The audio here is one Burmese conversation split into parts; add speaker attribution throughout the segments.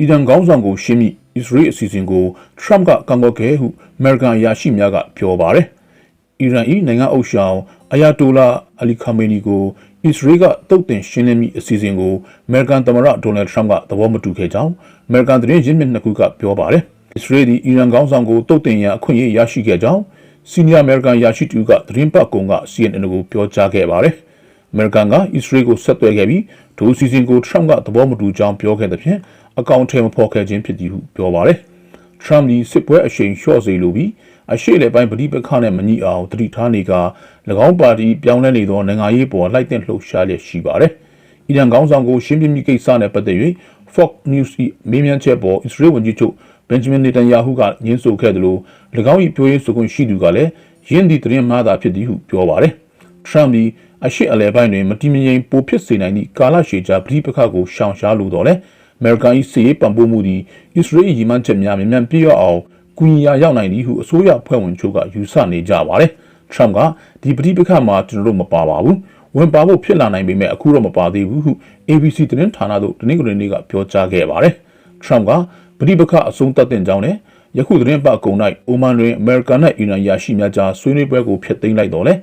Speaker 1: အီရန်ခေါင်းဆောင်ကိုရှင်းမိအစ္စရေးအစီအစဉ်ကိုထရမ့်ကကန့်ကွက်ခဲ့ဟုအမေရိကန်အရာရှိများကပြောပါတယ်။အီရန်၏နိုင်ငံအုပ်ဆောင်အယာတိုလာအလီခါမေနီကိုအစ္စရေးကတုတ်တင်ရှင်းလင်းမိအစီအစဉ်ကိုအမေရိကန်သမ္မတဒေါ်နယ်ထရမ့်ကသဘောမတူခဲ့ကြောင်းအမေရိကန်သတင်းရင်းမြစ်နှစ်ခုကပြောပါတယ်။အစ္စရေးသည်အီရန်ခေါင်းဆောင်ကိုတုတ်တင်ရန်အခွင့်အရေးရရှိခဲ့ကြောင်းစီနီယာအမေရိကန်ရရှိသူကသတင်းပတ်ကုံက CNN ကိုပြောကြားခဲ့ပါတယ်။အမေရိကန်ကအစ္စရေးကိုဆက်သွယ်ခဲ့ပြီးဒိုစီစဉ်ကိုထရမ့်ကသဘောမတူကြောင်းပြောခဲ့တဲ့ဖြင့် အကောင့်ထဲမဖော်ခဲ့ခြင်းဖြစ်သည်ဟုပြောပါတယ်။ထရမ့်ဒီစစ်ပွဲအရှိန်လျှော့စေလိုပြီးအရှိလေပိုင်းပဋိပက္ခနဲ့မညီအောင်တတိထားနေက၎င်းပါတီပြောင်းလဲနေသောနိုင်ငံရေးပေါ်လိုက်တဲ့လှုပ်ရှားလျက်ရှိပါတယ်။အီရန်ခေါင်းဆောင်ကိုရှင်းပြမိကိစ္စနဲ့ပတ်သက်၍ Fox News ၏မေးမြန်းချက်ပေါ်အစ္စရေးဝန်ကြီးချုပ်ဘင်ဂျမင်နေတန်ယာဟုကညှင်းဆိုခဲ့တယ်လို့၎င်း၏ပြောရေးဆိုခွင့်ရှိသူကလည်းယင်းဒီသတင်းမှားတာဖြစ်သည်ဟုပြောပါတယ်။ထရမ့်ဒီအရှိအလဲပိုင်းတွင်မတိမငြိမ်ပိုဖြစ်စေနိုင်သည့်ကာလရှည်ကြာပြည်ပခါကိုရှောင်ရှားလိုတော့လဲ အမေရိကန်၏စီးရေးပံ့ပိုးမှုသည်အစ္စရေး၏ရည်မှန်းချက်များမြန်မြန်ပြည့်ရအောင်ကူညီရာရောက်နိုင်သည်ဟုအစိုးရဖွဲ့ဝင်ချို့ကယူဆနေကြပါတယ်ထရမ့်ကဒီပြည်ပခါမှာကျွန်တော်တို့မပါပါဘူးဝင်ပါဖို့ဖြစ်လာနိုင်ပေမဲ့အခုတော့မပါသေးဘူးဟု ABC သတင်းဌာနသို့တနင်္ဂနွေနေ့ကပြောကြားခဲ့ပါတယ်ထရမ့်ကပြည်ပခါအဆုံးသတ်တဲ့ကြောင်းနဲ့ယခုသတင်းပတ်ကုံ၌အိုမန်တွင်အမေရိကန်နဲ့အီရန်ရရှိများကြားဆွေးနွေးပွဲကိုဖျက်သိမ်းလိုက်တော့လဲ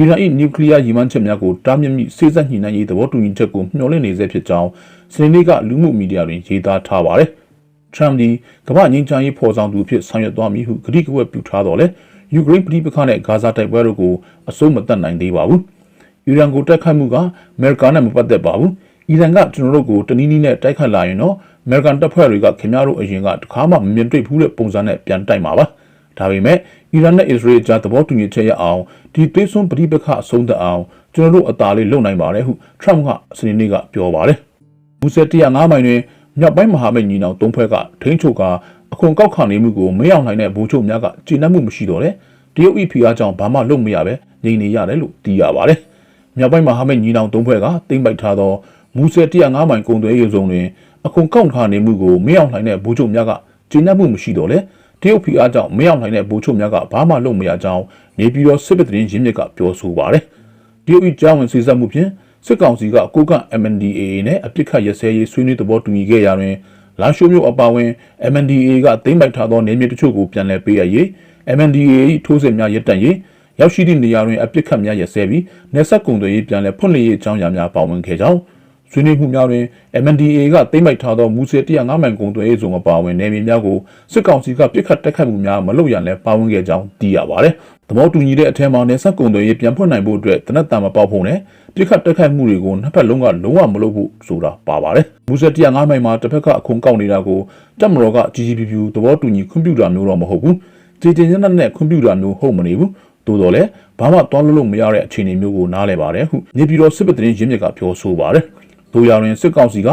Speaker 1: အီရန်၏နျူကလ িয়ার ရည်မှန်းချက်များကိုတားမြစ်မိစေစပ်ညှိနှိုင်းရေးသဘောတူညီချက်ကိုမျှော်လင့်နေဆဲဖြစ်ကြောင်းစနေနေ့ကလူမှုမီဒီယာတွင်ရေးသားထားပါတယ်။ထရမ့်သည်ကမ္ဘာငြိမ်းချမ်းရေးဖော်ဆောင်သူအဖြစ်ဆောင်ရွက်သွားမည်ဟုကတိကဝတ်ပြုထားတော်လဲယူကရိန်းပြည်ပခါနဲ့ဂါဇာတိုက်ပွဲတို့ကိုအစိုးမတတ်နိုင်သေးပါဘူး။အီရန်ကိုတိုက်ခိုက်မှုကအမေရိကန်နဲ့မပတ်သက်ပါဘူး။အီရန်ကကျွန်တော်တို့ကိုတနည်းနည်းနဲ့တိုက်ခတ်လာရင်တော့အမေရိကန်တပ်ဖွဲ့တွေကခင်ဗျားတို့အရင်ကတခါမှမမြင်တွေ့ဘူးတဲ့ပုံစံနဲ့ပြန်တိုက်မှာပါ။ ဒါပေမဲ့အီရန်နဲ့အစ္စရေးကြားသဘောတူညီချက်ရအောင်ဒီသွေးစွန်းပဋိပက္ခအဆုံးသတ်အောင်ကျွန်တော်တို့အသာလေးလုပ်နိုင်ပါတယ်ဟုထရမ့်ကစနေနေ့ကပြောပါတယ်။မူဆယ်105မိုင်တွင်မြောက်ပိုင်းမဟာမိတ်ညီနောင်သုံးဖွဲ့ကထိန်းချုပ်ကအခွန်ကောက်ခံနေမှုကိုမရောက်နိုင်တဲ့ဗိုလ်ချုပ်များကကျေနပ်မှုမရှိတော့တဲ့တရုတ်ဤဖီအားကြောင့်ဘာမှလုပ်မရပဲနေနေရတယ်လို့သိရပါတယ်။မြောက်ပိုင်းမဟာမိတ်ညီနောင်သုံးဖွဲ့ကတိမ့်ပိုက်ထားသောမူဆယ်105မိုင်ကုံသွဲရေးစုံတွင်အခွန်ကောက်ခံနေမှုကိုမရောက်နိုင်တဲ့ဗိုလ်ချုပ်များကကျေနပ်မှုမရှိတော့လေ တရုတ်ဖီအားကြောင့်မရောက်နိုင်တဲ့ဗိုလ်ချုပ်များကဘာမှလုပ်မရကြောင်းနေပြည်တော်စစ်ပသတင်းရင်းမြစ်ကပြောဆိုပါတယ်။တရုတ်ဤကြောင်းဝင်စီစပ်မှုဖြင့်စစ်ကောင်စီကကိုက MNDAA နဲ့အပြစ်ခတ်ရစဲရေးဆွေးနွေးသဘောတူညီခဲ့ရာတွင်လာရှိုးမြို့အပါအဝင် MNDAA ကသိမ်းပိုက်ထားသောနေမြေတချို့ကိုပြန်လည်ပေးရရေး MNDAA ၏ထိုးစစ်များရပ်တန့်ရေးရောက်ရှိသည့်နေရာတွင်အပြစ်ခတ်များရစဲပြီးနေဆက်ကုံတွေပြန်လည်ဖွင့်လှစ်ရေးအကြောင်းအရာများပါဝင်ခဲ့ကြောင်း ဆွေးနွေးမှုများတွင် MNDAA ကသိမ်းပိုက်ထားသောမူဆယ်105မိုင်ကုံသွဲရေးစုံအပါအဝင်နေမြေများကိုစစ်ကောင်စီကပြစ်ခတ်တက်ခတ်မှုများမလုပ်ရန်လည်းပါဝင်ခဲ့ကြောင်းသိရပါတယ်။သဘောတူညီတဲ့အထက်မှာနေဆက်ကုံသွဲရေးပြန်ဖွင့်နိုင်ဖို့အတွက်တနက်တန်မပေါက်ဖို့နဲ့ပြစ်ခတ်တက်ခတ်မှုတွေကိုနှစ်ဖက်လုံးကလုံးဝမလုပ်ဖို့ဆိုတာပါပါတယ်။မူဆယ်105မိုင်မှာတစ်ဖက်ကအခွန်ကောက်နေတာကိုတက်မတော်က GGPP သဘောတူညီခွင့်ပြုတာမျိုးတော့မဟုတ်ဘူး။ကြေတင်ညက်နဲ့ခွင့်ပြုတာမျိုးဟုတ်မနေဘူး။သို့တော်လည်းဘာမှသွားလို့လို့မရတဲ့အခြေအနေမျိုးကိုနားလည်ပါတယ်ဟုနေပြည်တော်စစ်ပသတင်းရင်းမြစ်ကပြောဆိုပါတယ်။ တို့ရရင်စစ်ကောင်စီက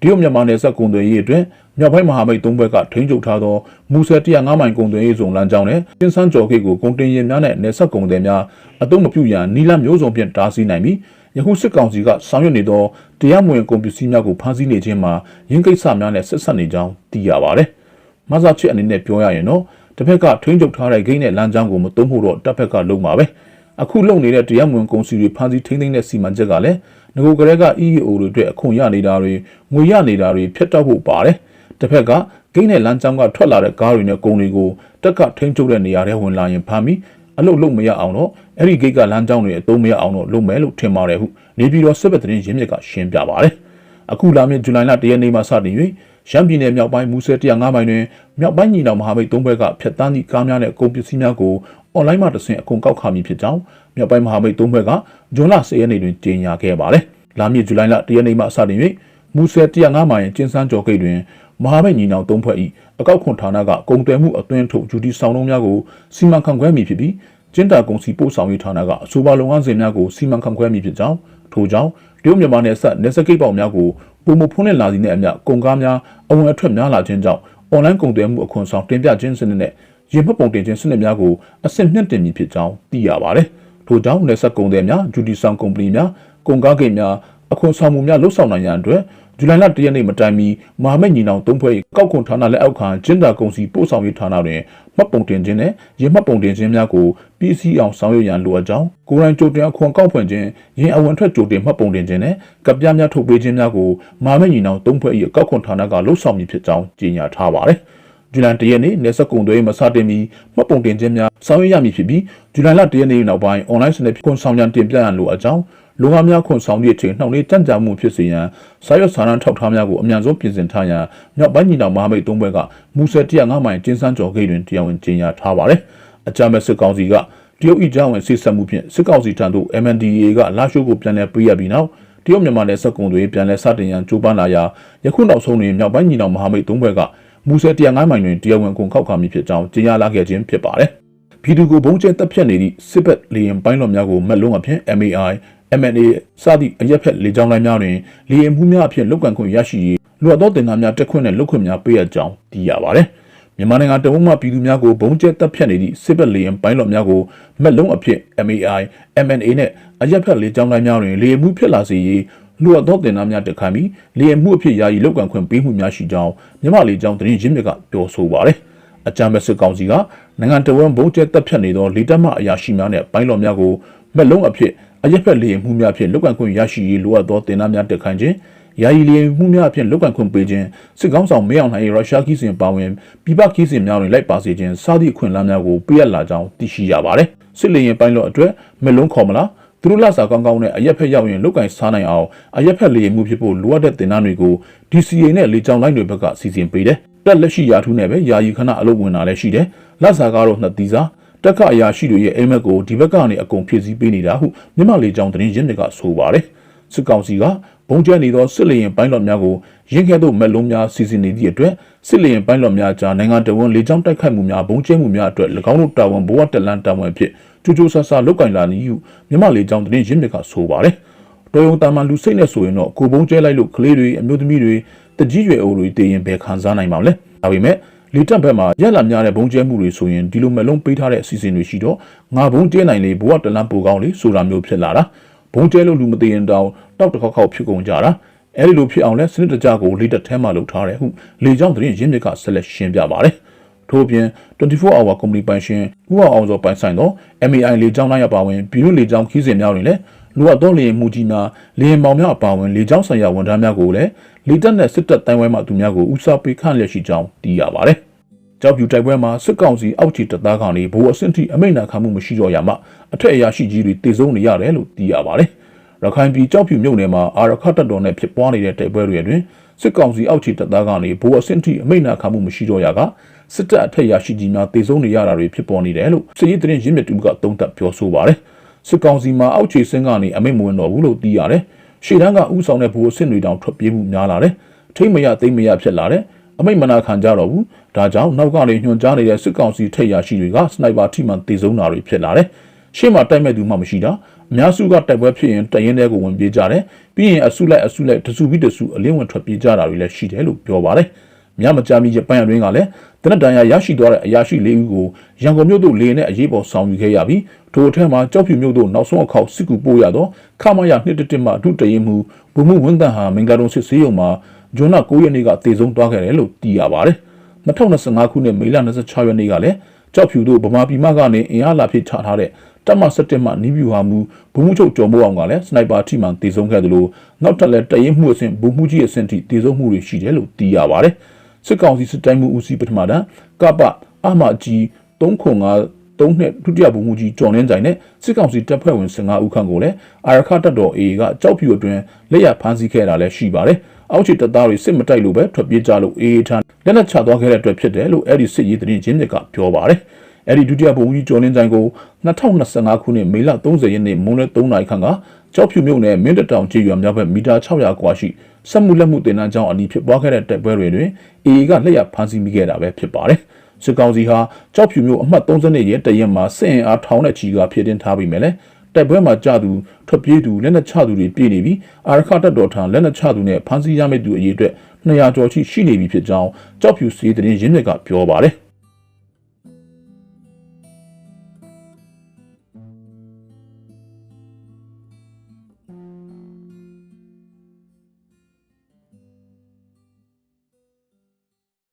Speaker 1: တရုတ်မြန်မာနယ်စပ်ကုန်သွယ်ရေးအတွက်မြောက်ပိုင်းမဟာမိတ်သုံးဘက်ကထိန်းချုပ်ထားသောမူဆယ်105မိုင်ကုန်သွယ်ရေးဇုံလမ်းကြောင်းနဲ့ကျင်းစန်းကျော်ဂိတ်ကိုကုန်တင်ယာဉ်များနဲ့နယ်စပ်ကုန်သည်များအတုံးမပြုရန်နီလာမျိုးစုံဖြင့်တားဆီးနိုင်ပြီးယခုစစ်ကောင်စီကဆောင်ရွက်နေသောတရားမဝင်ကုန်ပစ္စည်းများကိုဖမ်းဆီးနေခြင်းမှာရင်းကိစ္စများနဲ့ဆက်ဆက်နေကြောင်းသိရပါတယ်။မဆာချစ်အနေနဲ့ပြောရရင်တော့တစ်ဖက်ကထိန်းချုပ်ထားတဲ့ဂိတ်နဲ့လမ်းကြောင်းကိုမတုံးဖို့တော့တစ်ဖက်ကလုံးပါပဲ။အခုလုံနေတဲ့တရားမဝင်ကုန်စည်တွေဖမ်းဆီးထိန်းသိမ်းတဲ့စီမံချက်ကလည်း ငကိုကလေးက EEO တွေအတွက်အခွန်ရနေတာတွေငွေရနေတာတွေဖျက်တောက်ဖို့ပါတယ်။တစ်ဖက်ကဂိတ်နဲ့လမ်းကြောင်းကထွက်လာတဲ့ကားတွေနဲ့ကုန်တွေကိုတက်ကထိန်းချုပ်တဲ့နေရာတွေဝင်လာရင်ဖမ်းပြီးအလုတ်လုံးမရအောင်တော့အဲ့ဒီဂိတ်ကလမ်းကြောင်းတွေအသုံးမရအောင်တော့လုပ်မယ်လို့ထင်ပါတယ်ဟုနေပြည်တော်စစ်ဘက်သတင်းရင်းမြစ်ကရှင်းပြပါတယ်။အခုလာမယ့်ဇူလိုင်လ၁ရက်နေ့မှစတင်၍ရန်ပြည်နယ်မြောက်ပိုင်းမူဆယ်105မိုင်တွင်မြောက်ပိုင်းညီနောင်မဟာမိတ်၃ဘက်ကဖျက်ဆီးသည့်ကားများနဲ့ကုန်ပစ္စည်းများကို အွန်လိုင်းမှာတဆင့်အကုန်ကောက်ခါမည်ဖြစ်ကြောင်းမြောက်ပိုင်းမဟာမိတ်၃ဘက်ကဂျွန်လ10ရက်နေ့တွင်ကြေညာခဲ့ပါတယ်။လာမည့်ဇူလိုင်လ၁ရက်နေ့မှစတင်၍မူဆယ်105မိုင်ကျင်းစန်းကျော်ဂိတ်တွင်မဟာမိတ်ညီနောင်၃ဖွဲ့၏အကောက်ခွန်ဌာနကကုန်တယ်မှုအသွင်ထုတ်ဂျူတီဆောင်လုံးများကိုစီမံခန့်ခွဲမည်ဖြစ်ပြီးကျင်းတာကုန်စီပို့ဆောင်ရေးဌာနကအဆိုပါလုပ်ငန်းစဉ်များကိုစီမံခန့်ခွဲမည်ဖြစ်ကြောင်းထို့ကြောင့်တရုတ်မြန်မာနယ်စပ်နယ်စပ်ဂိတ်ပေါက်များကိုပုံမဖွင့်လှစ်လာသည်နှင့်အမျှကုန်ကားများအဝင်အထွက်များလာခြင်းကြောင့်အွန်လိုင်းကုန်သွယ်မှုအခွန်ဆောင်တင်ပြခြင်းစနစ်နဲ့ ရေမှတ်ပုံတင်ခြင်းစနစ်များကိုအဆင့်မြင့်တင်မည်ဖြစ်ကြောင်းသိရပါတယ်။ထို့ကြောင့်နယ်စပ်ကုန်သည်များဂျူတီဆောင်ကုမ္ပဏီများကုန်ကားဂိတ်များအခွန်ဆောင်မှုများလှုပ်ဆောင်နိုင်ရန်အတွက်ဇူလိုင်လ၁ရက်နေ့မတိုင်မီမဟာမိတ်ညီနောင်သုံးဖွဲ့၏ကောက်ခွန်ဌာနလက်အောက်ခံကျင်းတာကုံစီပို့ဆောင်ရေးဌာနတွင်မှတ်ပုံတင်ခြင်းနှင့်ရင်းမှတ်ပုံတင်ခြင်းများကိုပြည်စည်းအောင်ဆောင်ရွက်ရန်လိုအပ်ကြောင်းကိုယ်တိုင်ကြိုတင်အခွန်ကောက်ဖွင့်ခြင်းရင်းအဝန်ထွက်ကြိုတင်မှတ်ပုံတင်ခြင်းနှင့်ကပ်ပြားများထုတ်ပေးခြင်းများကိုမဟာမိတ်ညီနောင်သုံးဖွဲ့၏ကောက်ခွန်ဌာနကလှုပ်ဆောင်မည်ဖြစ်ကြောင်းကြေညာထားပါသည် ဇူလိုင်၁ရက်နေ့နေဆက်ကုံသွေးမစတင်မီမှတ်ပုံတင်ခြင်းများဆောင်ရွက်ရမည်ဖြစ်ပြီးဇူလိုင်လ၁ရက်နေ့နောက်ပိုင်းအွန်လိုင်းစနစ်ခွန်ဆောင်ရန်တင်ပြရန်လိုအပ်ကြောင်းလူငါများခွန်ဆောင်သည့်အချိန်နှောင့်နှေးကြံ့ကြာမှုဖြစ်စေရန်စာရွက်စာတမ်းထောက်ထားများကိုအမြန်ဆုံးပြင်ဆင်ထားရန်မြောက်ပိုင်းညီနောင်မဟာမိတ်သုံးဘက်ကမူဆယ်105မိုင်ကျင်းစန်းကျော်ဂိတ်တွင်တရားဝင်ကြေညာထားပါတယ်။အကြမ်းမဲ့စစ်ကောင်စီကတရုတ်ဤကြောင့်ဝင်စစ်ဆက်မှုဖြင့်စစ်ကောင်စီထံသို့ MNDAA ကလာရှိုးကိုပြန်လည်ပေးရပြီးနောက်တရုတ်မြန်မာနယ်စပ်ကုံတွေပြန်လည်စတင်ရန်ကြိုးပမ်းလာရာယခုနောက်ဆုံးတွင်မြောက်ပိုင်းညီနောင်မဟာမိတ်သုံးဘက်က မူဆယ်105မိုင်တွင်တရားဝင်ကုန်ခောက်ခါမည်ဖြစ်ကြောင်းကြေညာလာခဲ့ခြင်းဖြစ်ပါတယ်။ပြည်သူကိုဘုံကျဲတပ်ဖြတ်နေသည့်စစ်ဘက်လေရင်ပိုင်းတော်များကိုမက်လုံးအဖြစ် MAI MNA စသည့်အရက်ဖက်လေကြောင်းလိုင်းများတွင်လေရင်မှုများအဖြစ်လောက်ကန်ခွင့်ရရှိရေးလူအပ်သောတင်သားများတက်ခွင့်နဲ့လုတ်ခွင့်များပေးရကြောင်းသိရပါတယ်။မြန်မာနိုင်ငံတဝန်းမှပြည်သူများကိုဘုံကျဲတပ်ဖြတ်နေသည့်စစ်ဘက်လေရင်ပိုင်းတော်များကိုမက်လုံးအဖြစ် MAI MNA နဲ့အရက်ဖက်လေကြောင်းလိုင်းများတွင်လေရင်မှုဖြစ်လာစေရေး လူအပ်သောတင်သားများတက်ခံပြီးလေရင်မှုအဖြစ်ယာယီလောက်ကန်ခွင့်ပေးမှုများရှိကြောင်းမြန်မာလေကြောင်းသတင်းရင်းမြစ်ကပြောဆိုပါတယ်။အကြမ်းဖက်စစ်ကောင်စီကနိုင်ငံတော်ဝန်ဘုံကျဲတပ်ဖြတ်နေသောလေတပ်မှအရာရှိများနဲ့ပိုင်းတော်များကိုမက်လုံးအဖြစ်အရက်ဖက်လေရင်မှုများဖြင့်လုတ်ကန်ခွင့်ရရှိရေးလိုအပ်သောတင်သားများတက်ခိုင်းခြင်းယာယီလေရင်မှုများဖြင့်လုတ်ကန်ခွင့်ပေးခြင်းစစ်ကောင်းဆောင်မင်းအောင်လှိုင်ရုရှားခီးစဉ်ပါဝင်ပြည်ပခီးစဉ်များတွင်လိုက်ပါစေခြင်းစသည့်အခွင့်အလမ်းများကိုပေးအပ်လာကြောင်းသိရှိရပါတယ်စစ်လေရင်ပိုင်းလော့အတွက်မလုံးခေါ်မလား သူတို့လက်စာကောင်းကောင်းနဲ့အရက်ဖက်ရောက်ရင်လုတ်ကင်စားနိုင်အောင်အရက်ဖက်လေရင်မှုဖြစ်ဖို့လိုအပ်တဲ့တင်သားတွေကို DCA နဲ့လေကြောင်းလိုင်းတွေဘက်ကစီစဉ်ပေးတယ်တက်လက်ရှိရာထူးနဲ့ပဲယာယီခဏအလုပ်ဝင်တာလည်းရှိတယ်လက်စာကတော့နှစ်သီးစားတက်ခအရာရှိတွေရဲ့အိမ်မက်ကိုဒီဘက်ကနေအကုန်ဖြည့်ဆည်းပေးနေတာဟုမြန်မာလေကြောင်းသတင်းရင်းတွေကဆိုပါတယ်စစ်ကောင်စီကဘုံကျဲနေသောစစ်လေရင်ပိုင်းလော့များကိုရင်းခဲ့သောမက်လုံးများစီစဉ်နေသည့်အတွက်စစ်လေရင်ပိုင်းလော့များကြားနိုင်ငံတော်ဝန်လေကြောင်းတိုက်ခိုက်မှုများဘုံကျဲမှုများအတွက်၎င်းတို့တာဝန်ဘဝတက်လန်တာဝန်ဖြစ် ကျူးကျူးဆဆလုတ်ကင်လာနည်းဟုမြန်မာလေကြောင်းသတင်းရင်းတွေကဆိုပါတယ်တော်ရုံတာမန်လူစိတ်နဲ့ဆိုရင်တော့ကိုဘုံကျဲလိုက်လို့ကလေးတွေအမျိုးသမီးတွေတကြီးရွယ်အိုတွေတည်ရင်ဘယ်ခံစားနိုင်မှာလဲဒါပေမဲ့လေတက်ဘက်မှာရက်လာများတဲ့ဘုံကျဲမှုတွေဆိုရင်ဒီလိုမလုံးပေးထားတဲ့အစီအစဉ်တွေရှိတော့ငါဘုံကျဲနိုင်လေဘဝတလန်းပူကောင်းလေဆိုတာမျိုးဖြစ်လာတာဘုံကျဲလို့လူမသိရင်တောင်တောက်တစ်ခေါက်ခေါက်ဖြစ်ကုန်ကြတာအဲ့ဒီလိုဖြစ်အောင်လဲစနစ်တကျကိုလေတက်ထဲမှာလုပ်ထားတယ်ဟုလေကြောင်းသတင်းရင်းမြစ်ကဆက်လက်ရှင်းပြပါတယ် ထို့အပြင်24 hour company ပိုင်ရှင်ဥအောင်အောင်စောပိုင်ဆိုင်သော MAI လေကြောင်းလိုင်းအပါအဝင်ပြည်တွင်းလေကြောင်းခီးစဉ်များတွင်လည်းလူအပ်သောလေရင်မှုကြီးများလေရင်ပေါင်များအပါအဝင်လေကြောင်းဆိုင်ရာဝန်ထမ်းများကိုလည်းလေတပ်နဲ့စစ်တပ်တိုင်းဝဲမှသူများကိုဦးစားပေးခန့်လျက်ရှိကြောင်းသိရပါတယ်။ကြောက်ဖြူတိုက်ပွဲမှာစစ်ကောင်စီအောက်ခြေတပ်သားကောင်တွေဘိုးအဆင့်ထိအမိန့်နာခံမှုမရှိတော့ရမှအထက်အရာရှိကြီးတွေတည်ဆုံးနေရတယ်လို့သိရပါတယ်။ရခိုင်ပြည်ကြောက်ဖြူမြို့နယ်မှာအာရခတ်တပ်တော်နဲ့ဖြစ်ပွားနေတဲ့တိုက်ပွဲတွေအတွင်း စစ်ကောင်စီအောက်ခြေတပ်သားကနေဘိုးအဆင့်ထိအမိန့်နာခံမှုမရှိတော့ရကစစ်တပ်အထက်အရာရှိကြီးများတည်ဆုံးနေရတာတွေဖြစ်ပေါ်နေတယ်လို့စစ်ရေးသတင်းရင်းမြစ်တူကသုံးသပ်ပြောဆိုပါတယ်။စစ်ကောင်စီမှာအောက်ခြေစင်းကနေအမိန့်မဝင်တော့ဘူးလို့သိရတယ်။ရှေ့တန်းကဥဆောင်တဲ့ဘူအဆင့်တွေတောင်ထွက်ပြေးမှုများလာတယ်။ထိမ့်မရသိမ့်မရဖြစ်လာတယ်။အမိန့်မနာခံကြတော့ဘူး။ဒါကြောင့်နောက်ကနေညွှန်ကြားနေတဲ့စစ်ကောင်စီထိပ်ရရှိတွေကစနိုက်ပါထိမှန်တေဆုံးတာတွေဖြစ်လာတယ်။ရှေ့မှာတိုက်မဲ့သူမှမရှိတာ။ အများစုကတိုက်ပွဲဖြစ်ရင်တရင်တဲ့ကိုဝင်ပြေးကြတယ်။ပြီးရင်အစုလိုက်အစုလိုက်တစုပြီးတစုအလင်းဝင်ထွက်ပြေးကြတာတွေလည်းရှိတယ်လို့ပြောပါတယ်။မြမကြမီဂျပန်အတွင်းကလည်းတနက်တန်ရရရှိသွားတဲ့အရာရှိလေးဦးကိုရန်ကုန်မြို့သို့လေနဲ့အရေးပေါ်ဆောင်ယူခဲ့ရပြီးထိုအထက်မှာကြောက်ဖြူမြို့သို့နောက်ဆုံးအခေါက်စစ်ကူပို့ရသောခမရနှစ်တတစ်မှအထုတရင်မှုဘုံမှုဝန်တန်ဟာမင်္ဂလာတုံစစ်ဆေးရုံမှာဂျွန်လ9ရက်နေ့ကတည်ဆုံးသွားခဲ့တယ်လို့သိရပါတယ်။2025ခုနှစ်မေလ26ရက်နေ့ကလည်းကြောက်ဖြူတို့ဗမာပြည်မှကနေအင်အားလာဖြစ်ချထားတဲ့ တပ်မ17မှနီးပြူဟာမူဘုံမှုချုပ်ကျော်မိုးအောင်ကလည်းစနိုက်ပါထိမှန်တည်ဆုံးခဲ့တယ်လို့နောက်ထပ်လည်းတရင်မှုအဆင့်ဘုံမှုကြီးအဆင့်ထိတည်ဆုံးမှုတွေရှိတယ်လို့သိရပါတယ်။စစ်ကောင်စီစစ်တိုင်းမှုဦးစီးပထမတန်းကပအမကြီး305သုံးနှစ်ဒုတိယဗိုလ်မှူးကြီးကျော်လင်းကြိုင်နဲ့စစ်ကောင်စီတပ်ဖွဲ့ဝင်15ဦးခန့်ကိုလည်းအာရခတပ်တော် AA ကကြောက်ဖြူအတွင်းလက်ရဖမ်းဆီးခဲ့တာလည်းရှိပါတယ်။အောက်ခြေတပ်သားတွေစစ်မတိုက်လို့ပဲထွက်ပြေးကြလို့ AA ထံလက်နက်ချသွားခဲ့တဲ့အတွက်ဖြစ်တယ်လို့အဲ့ဒီစစ်ရေးသတင်းချင်းတွေကပြောပါတယ်။ အဲ့ဒီဒုတိယဗိုလ်မှူးကြီးကျော်လင်းကြိုင်ကို2025ခုနှစ်မေလ30ရက်နေ့မွန်းလွဲ3နာရီခန့်ကကြောက်ဖြူမြို့နယ်မင်းတတောင်ကျေးရွာမြောက်ဘက်မီတာ600ကွာရှိစက်မှုလက်မှုတင်နန်းကျောင်းအနီးဖြစ်ပွားခဲ့တဲ့တိုက်ပွဲတွေတွင် AA ကလက်ရဖမ်းဆီးမိခဲ့တာပဲဖြစ်ပါတယ်။စစ်ကောင်စီဟာကြောက်ဖြူမျိုးအမှတ်30ရဲ့တရင်မှာစစ်အင်အားထောင်တဲ့ချီကဖြစ်တင်ထားပြီးမြဲလေတိုက်ပွဲမှာကြသူထွက်ပြေးသူလက်နက်ချသူတွေပြည်နေပြီးအာရခတပ်တော်ထံလက်နက်ချသူနဲ့ဖမ်းဆီးရမယ့်သူအရေးအတွက်200ကျော်ရှိရှိနေပြီဖြစ်ကြောင်းကြောက်ဖြူစီးတဲ့ရင်းမြစ်ကပြောပါတယ်။